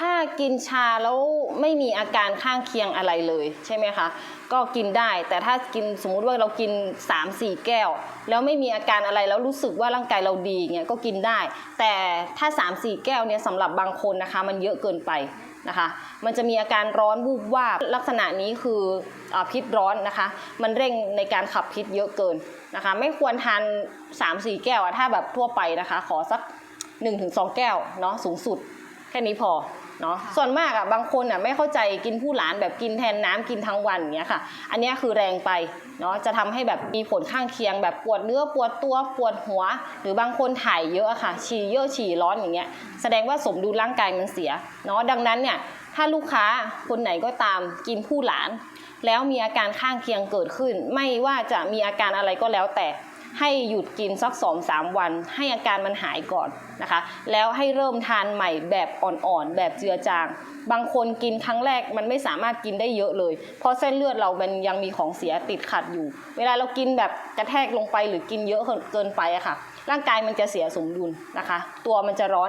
ถ้ากินชาแล้วไม่มีอาการข้างเคียงอะไรเลยใช่ไหมคะ ก็กินได้ แต่ถ้ากินสมมุติว่าเรากิน 3-4 แก้ว แล้วไม่มีอาการอะไรแล้วรู้สึกว่าร่างกายเราดีเงี้ยก็กินได้ แต่ถ้า 3-4 แก้วเนี่ยสำหรับบางคนนะคะ มันเยอะเกินไปนะคะ มันจะมีอาการร้อนวูบวาบลักษณะนี้คืออาพิษร้อนนะคะ มันเร่งในการขับพิษเยอะเกินนะคะ ไม่ควรทาน 3-4 แก้วอะถ้าแบบทั่วไปนะคะ ขอสัก 1-2 แก้วเนาะสูงสุดแค่นี้พอ เนาะส่วนมากอะบางคนอะไม่เข้าใจกินผู้หลานแบบกินแทนน้ำกินทั้งวันอย่างเงี้ยค่ะ อันเนี้ยคือแรงไปเนาะจะทำให้แบบมีผลข้างเคียงแบบปวดเนื้อปวดตัวปวดหัว หรือบางคนถ่ายเยอะอะค่ะฉี่เยอะฉี่ร้อนอย่างเงี้ยแสดงว่าสมดุลร่างกายมันเสียเนาะดังนั้นเนี่ยถ้าลูกค้าคนไหนก็ตามกินผู้หลาน แล้วมีอาการข้างเคียงเกิดขึ้น ไม่ว่าจะมีอาการอะไรก็แล้วแต่ ให้หยุดกินสัก2อสามวัน ให้อาการมันหายก่อนนะคะ แล้วให้เริ่มทานใหม่แบบอ่อนๆ แบบเจือจาง บางคนกินครั้งแรกมันไม่สามารถกินได้เยอะเลย เพราะเส้นเลือดเรามันยังมีของเสียติดขัดอยู่ เวลาเรากินแบบกระแทกลงไปหรือกินเยอะเกินไปอะค่ะ ร่างกายมันจะเสียสมดุลนะคะ ตัวมันจะร้อน